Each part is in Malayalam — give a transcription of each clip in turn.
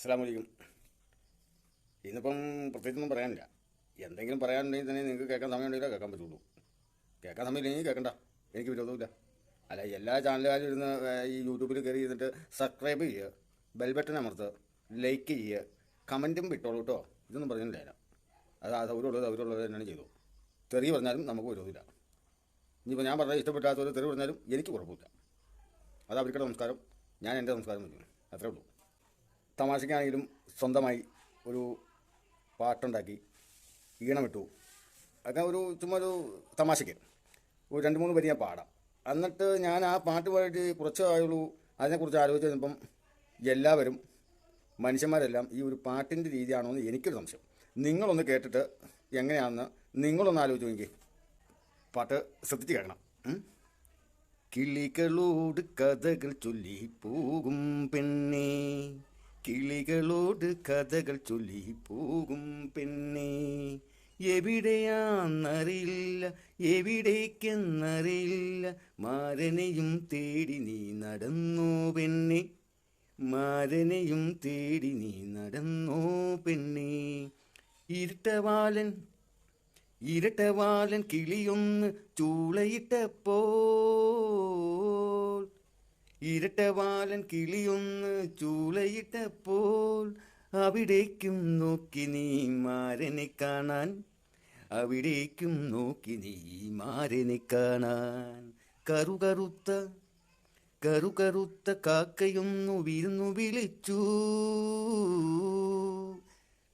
അസ്സാം വലൈക്കും ഇന്നിപ്പം പ്രത്യേകിച്ചൊന്നും പറയാനില്ല. എന്തെങ്കിലും പറയാനുണ്ടെങ്കിൽ തന്നെ നിങ്ങൾക്ക് കേൾക്കാൻ സമയമുണ്ടെങ്കിലേ കേൾക്കാൻ പറ്റുള്ളൂ. കേൾക്കാൻ സമയമില്ലെങ്കിൽ കേൾക്കണ്ട. എനിക്ക് വിരോധമില്ല അല്ല എല്ലാ ചാനലുകാരും ഇരുന്ന് ഈ യൂട്യൂബിൽ കയറി ഇരുന്നിട്ട് സബ്സ്ക്രൈബ് ചെയ്യുക ബെൽ ബട്ടൺ അമർത്ത് ലൈക്ക് ചെയ്യുക കമന്റും വിട്ടോളൂ കേട്ടോ. ഇതൊന്നും അത് അത് അവരുള്ളത് അവരുള്ളത് തന്നെയാണ് ചെയ്തു തെറി പറഞ്ഞാലും നമുക്ക് വിരോധമില്ല. ഇനിയിപ്പോൾ ഞാൻ പറഞ്ഞാൽ ഇഷ്ടപ്പെട്ടാത്തവർ തെറി പറഞ്ഞാലും എനിക്ക് കുഴപ്പമില്ല. അത് അവർക്കുടെ സംസ്കാരം. ഞാൻ എന്റെ സംസ്കാരം പറഞ്ഞു അത്രേ ഉള്ളൂ. തമാശയ്ക്കാണെങ്കിലും സ്വന്തമായി ഒരു പാട്ടുണ്ടാക്കി ഈണമിട്ടു. അതൊക്കെ ഒരു ചുമ്മാ ഒരു തമാശയ്ക്ക്. ഒരു രണ്ട് മൂന്ന് വരി ഞാൻ പാടാം. എന്നിട്ട് ഞാൻ ആ പാട്ട് പാടിയിട്ട് കുറച്ച് ആയുള്ളൂ. അതിനെക്കുറിച്ച് ആലോചിച്ച് കഴിഞ്ഞപ്പം എല്ലാവരും മനുഷ്യന്മാരെല്ലാം ഈ ഒരു പാട്ടിന്റെ രീതിയാണോ എന്ന് എനിക്കൊരു സംശയം. നിങ്ങളൊന്ന് കേട്ടിട്ട് എങ്ങനെയാണെന്ന് നിങ്ങളൊന്ന് ആലോചിച്ച് നോക്കി പാട്ട് ശ്രദ്ധിച്ച് കേൾക്കണം. കിളികളോട് കഥകൾ ചൊല്ലി പോകും പെണ്ണേ. കിളികളോട് കഥകൾ ചൊല്ലി പോകും പെണ്ണേ. എവിടെയാന്നറിയില്ല എവിടേക്കെന്നറിയില്ല. മാരനെയും തേടി നീ നടന്നോ പെണ്ണേ. മാരനെയും തേടി നീ നടന്നോ പെണ്ണേ. ഇരട്ടവാലൻ ഇരട്ടവാലൻ കിളിയൊന്ന് ചൂളയിട്ടപ്പോൾ ഇരട്ടവാലൻ കിളിയൊന്ന് ചൂളയിട്ടപ്പോൾ അവിടേക്കും നോക്കി നീ മാരനെ കാണാൻ. അവിടേക്കും നോക്കി നീ മാരനെ കാണാൻ. കറുകറുത്ത കറുകറുത്ത കാക്കയൊന്നു വിരുന്നു വിളിച്ചു.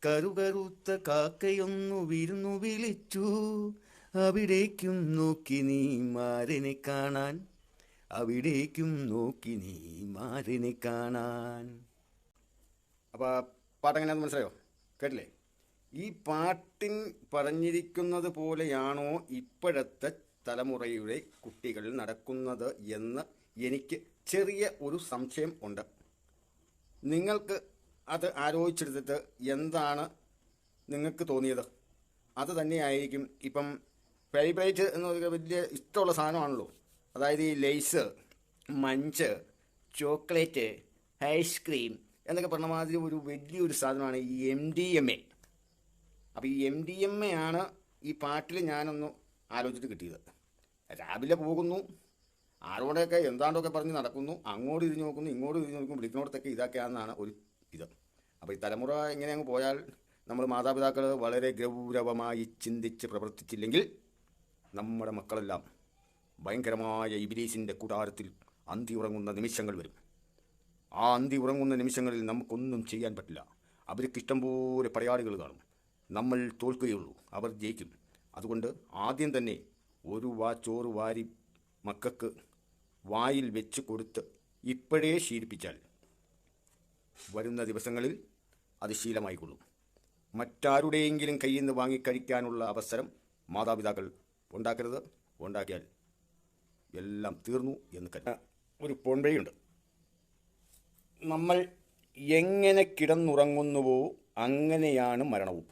കറുകറുത്ത കാക്കയൊന്നു വിരുന്നു വിളിച്ചു. അവിടേക്കും നോക്കി നീ മാരനെ കാണാൻ. അവിടേക്കും നോക്കി നീ മാറിനെ കാണാൻ. അപ്പോൾ പാട്ടെങ്ങനെയാണെന്ന് മനസ്സിലായോ? കേട്ടില്ലേ? ഈ പാട്ടിൻ പറഞ്ഞിരിക്കുന്നത് പോലെയാണോ ഇപ്പോഴത്തെ തലമുറയുടെ കുട്ടികൾ നടക്കുന്നത് എന്ന് എനിക്ക് ചെറിയ ഒരു സംശയം ഉണ്ട്. നിങ്ങൾക്ക് അത് ആലോചിച്ചെടുത്തിട്ട് എന്താണ് നിങ്ങൾക്ക് തോന്നിയത്? അത് തന്നെയായിരിക്കും ഇപ്പം ഫേവറേറ്റ് എന്ന് വലിയ ഇഷ്ടമുള്ള സാധനമാണല്ലോ. അതായത് ഈ ലേസ് മഞ്ച് ചോക്ലേറ്റ് ഐസ്ക്രീം എന്നൊക്കെ പറഞ്ഞ മാതിരി ഒരു വലിയൊരു സാധനമാണ് ഈ എം ഡി എം എ അപ്പോൾ ഈ എം ഡി എം എ ആണ് ഈ പാട്ടിൽ ഞാനൊന്ന് ആലോചിച്ചിട്ട് കിട്ടിയത്. രാവിലെ പോകുന്നു ആരോടെയൊക്കെ എന്താണ്ടൊക്കെ പറഞ്ഞ് നടക്കുന്നു അങ്ങോട്ട് തിരിഞ്ഞ് നോക്കുന്നു ഇങ്ങോട്ട് തിരിഞ്ഞ് നോക്കുന്നു വിളിക്കുന്നിടത്തൊക്കെ ഇതൊക്കെയാണെന്നാണ് ഒരു ഇത്. അപ്പോൾ ഈ തലമുറ ഇങ്ങനെ അങ്ങ് പോയാൽ നമ്മൾ മാതാപിതാക്കൾ വളരെ ഗൗരവമായി ചിന്തിച്ച് പ്രവർത്തിച്ചില്ലെങ്കിൽ നമ്മുടെ മക്കളെല്ലാം ഭയങ്കരമായ ഇബിലീസിന്റെ കൂടാരത്തിൽ അന്തി ഉറങ്ങുന്ന നിമിഷങ്ങൾ വരും. ആ അന്തി ഉറങ്ങുന്ന നിമിഷങ്ങളിൽ നമുക്കൊന്നും ചെയ്യാൻ പറ്റില്ല. അവർക്ക് ഇഷ്ടംപോലെ പടയാളികൾ കാണും. നമ്മൾ തോൽക്കുകയുള്ളൂ. അവർ ജയിക്കും. അതുകൊണ്ട് ആദ്യം തന്നെ ഒരു വാ ചോറ് വാരി മക്കൾക്ക് വായിൽ വെച്ച് കൊടുത്ത് ഇപ്പോഴേ ശീലിപ്പിച്ചാൽ വരുന്ന ദിവസങ്ങളിൽ അത് ശീലമായിക്കൊള്ളും. മറ്റാരുടെയെങ്കിലും കയ്യിൽ നിന്ന് വാങ്ങിക്കഴിക്കാനുള്ള അവസരം മാതാപിതാക്കൾ ഉണ്ടാക്കരുത്. ഉണ്ടാക്കിയാൽ എല്ലാം തീർന്നു എന്ന് കരുതി. ഒരു പോൺവഴിയുണ്ട് നമ്മൾ എങ്ങനെ കിടന്നുറങ്ങുന്നുവോ അങ്ങനെയാണ് മരണവും.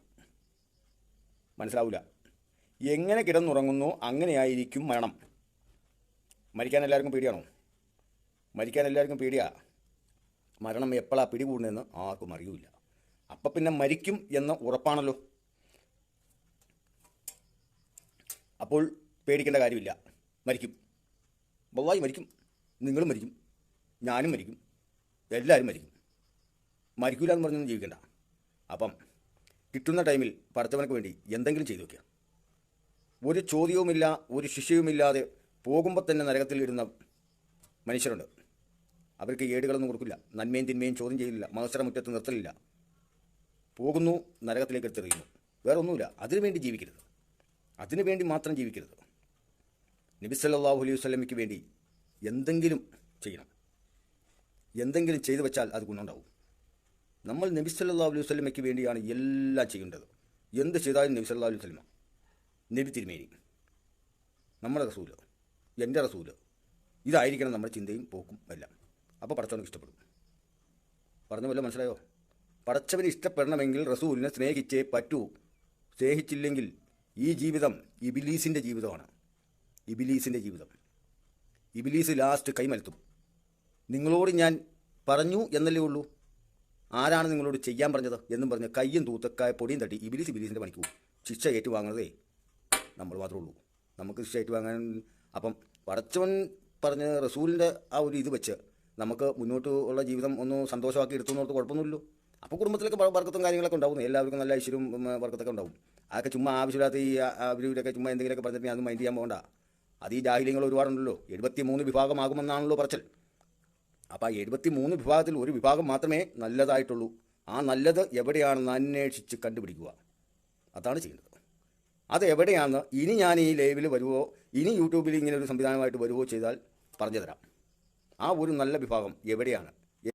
മനസ്സിലാവില്ല എങ്ങനെ കിടന്നുറങ്ങുന്നു അങ്ങനെയായിരിക്കും മരണം. മരിക്കാൻ എല്ലാവർക്കും പേടിയാണോ? മരിക്കാൻ എല്ലാവർക്കും പേടിയാ? മരണം എപ്പോഴാണ് പിടികൂടുന്നതെന്ന് ആർക്കും അറിയില്ല. അപ്പം പിന്നെ മരിക്കും എന്ന് ഉറപ്പാണല്ലോ. അപ്പോൾ പേടിക്കേണ്ട കാര്യമില്ല. മരിക്കും. വല്ലായി മരിക്കും. നിങ്ങളും മരിക്കും. ഞാനും മരിക്കും. എല്ലാവരും മരിക്കും. മരിക്കൂല എന്ന് പറഞ്ഞൊന്നും ജീവിക്കണ്ട. അപ്പം കിട്ടുന്ന ടൈമിൽ പഠിച്ചവനക്ക് വേണ്ടി എന്തെങ്കിലും ചെയ്തു വയ്ക്കുക ഒരു ചോദ്യവുമില്ല ഒരു ശിക്ഷയുമില്ലാതെ പോകുമ്പോൾ തന്നെ നരകത്തിൽ ഇടുന്ന മനുഷ്യരുണ്ട്. അവർക്ക് ഏടുകളൊന്നും കൊടുക്കില്ല. നന്മയും തിന്മയും ചോദ്യം ചെയ്യില്ല മത്സരമുറ്റത്ത് നിർത്തലില്ല. പോകുന്നു നരകത്തിലേക്ക് എടുത്തെറിയുന്നു വേറെ ഒന്നുമില്ല അതിനു വേണ്ടി ജീവിക്കരുത്. അതിനുവേണ്ടി മാത്രം ജീവിക്കരുത്. നബി സല്ലല്ലാഹു അലൈഹി വസ്ലമിക്ക് വേണ്ടി എന്തെങ്കിലും ചെയ്യണം. എന്തെങ്കിലും ചെയ്തു വെച്ചാൽ അത് ഗുണമുണ്ടാവും. നമ്മൾ നബി സല്ലല്ലാഹു അലൈഹി വസ്ലമയ്ക്ക് വേണ്ടിയാണ് എല്ലാം ചെയ്യേണ്ടത്. എന്ത് ചെയ്താലും നബി സല്ലല്ലാഹു അലൈഹി വസല്ലമ നബി തിരുമേനി നമ്മുടെ റസൂൽ എന്റെ റസൂൽ ഇതായിരിക്കണം നമ്മുടെ ചിന്തയും പോക്കും എല്ലാം. അപ്പോൾ പടച്ചവനക്ക് ഇഷ്ടപ്പെടും. പറഞ്ഞ പോലെ മനസ്സിലായോ? പടച്ചവന് ഇഷ്ടപ്പെടണമെങ്കിൽ റസൂലിനെ സ്നേഹിച്ചേ പറ്റൂ. സ്നേഹിച്ചില്ലെങ്കിൽ ഈ ജീവിതം ഇബിലീസിന്റെ ജീവിതമാണ്. ഇബിലീസിന്റെ ജീവിതം. ഇബിലീസ് ലാസ്റ്റ് കൈമലത്തും. നിങ്ങളോട് ഞാൻ പറഞ്ഞു എന്നല്ലേ ഉള്ളൂ? ആരാണ് നിങ്ങളോട് ചെയ്യാൻ പറഞ്ഞത് എന്നും പറഞ്ഞ് കയ്യും തൂത്തക്കായ പൊടിയും തട്ടി ഇബിലിസ് പണിക്ക് പണിക്കൂ ശിക്ഷ ഏറ്റുവാങ്ങുന്നതേ നമ്മൾ മാത്രമേ ഉള്ളൂ. നമുക്ക് ശിക്ഷ ഏറ്റുവാങ്ങാൻ അപ്പം പടച്ചവൻ പറഞ്ഞ റസൂലിന്റെ ആ ഒരു ഇത് വെച്ച് നമുക്ക് മുന്നോട്ട് ഉള്ള ജീവിതം ഒന്ന് സന്തോഷമാക്കി എടുത്തു നോർത്ത് കുഴപ്പമൊന്നുമില്ലല്ലോ. അപ്പോൾ കുടുംബത്തിലൊക്കെ വർക്കത്തും കാര്യങ്ങളൊക്കെ ഉണ്ടാവും. എല്ലാവർക്കും നല്ല ഐശ്വര്യവും വർക്കത്തൊക്കെ ഉണ്ടാവും. അതൊക്കെ ചുമ്മാ ആവശ്യമില്ലാത്ത ഈ അവരൊക്കെ ചുമ്മാ എന്തെങ്കിലുമൊക്കെ പറഞ്ഞിട്ട് ഞാൻ മൈൻഡ് ചെയ്യാൻ പോകണ്ട. അത് ഈ ജാഹില്യങ്ങൾ ഒരുപാടുണ്ടല്ലോ. എഴുപത്തി മൂന്ന് വിഭാഗമാകുമെന്നാണല്ലോ പറച്ചൽ. അപ്പോൾ ആ എഴുപത്തി മൂന്ന് വിഭാഗത്തിൽ ഒരു വിഭാഗം മാത്രമേ നല്ലതായിട്ടുള്ളൂ. ആ നല്ലത് എവിടെയാണെന്ന് അന്വേഷിച്ച് കണ്ടുപിടിക്കുക. അതാണ് ചെയ്യുന്നത് അത് എവിടെയാണെന്ന് ഇനി ഞാൻ ഈ ലൈവിൽ വരുവോ ഇനി യൂട്യൂബിൽ ഇങ്ങനെ ഒരു സംവിധാനമായിട്ട് വരുവോ ചെയ്താൽ പറഞ്ഞു തരാം ആ ഒരു നല്ല വിഭാഗം എവിടെയാണ്?